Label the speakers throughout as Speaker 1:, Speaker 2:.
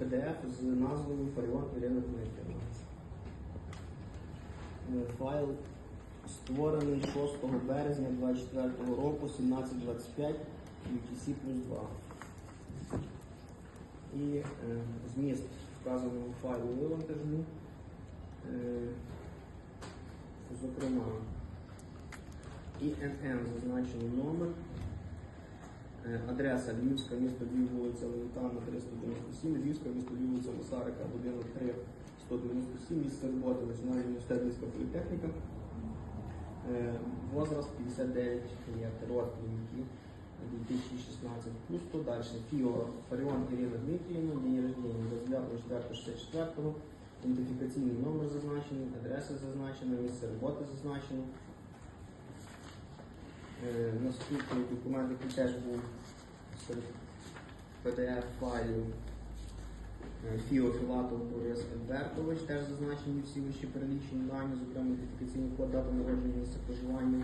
Speaker 1: PDF з назвою Фаріон Ірина Дмитрівна. Е, Файл створений 6 березня 2024 року 1725 UTC плюс 2. І е, зміст вказаного файлу вивантажений. Е, зокрема, ІНН зазначений номер. Е, Адреса Львівська, місто Львів, вулиця Левитана, 397, Львівська, місто Львів, вулиця Масарика, будинок 3, 197, місце роботи Національний університет Львівська політехніка. Е, Возраст 59 лет, родственники 2016 пусто. Дальше ФИО Фарион Ирина Дмитриевна, день рождения 29.64, ідентифікаційний номер зазначений, адреса зазначена, місце роботи зазначено. Е, Наступний документ, який теж був серед PDF-файлів. Е, Фіо Філатов Борис Альбертович, теж зазначені всі вищі перелічені дані, зокрема ідентифікаційний код, дата народження, місце проживання.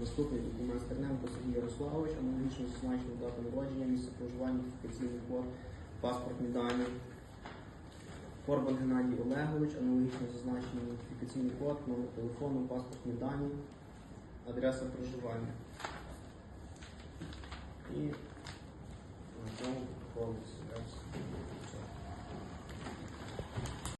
Speaker 1: Наступний документ Стерненко Сергій Ярославович, аналогічно зазначено дата народження, місце проживання, ідентифікаційний код, паспортні дані. Корбан Геннадій Олегович, аналогічно зазначений ідентифікаційний код, номер телефону, паспортні дані, адреса проживання. І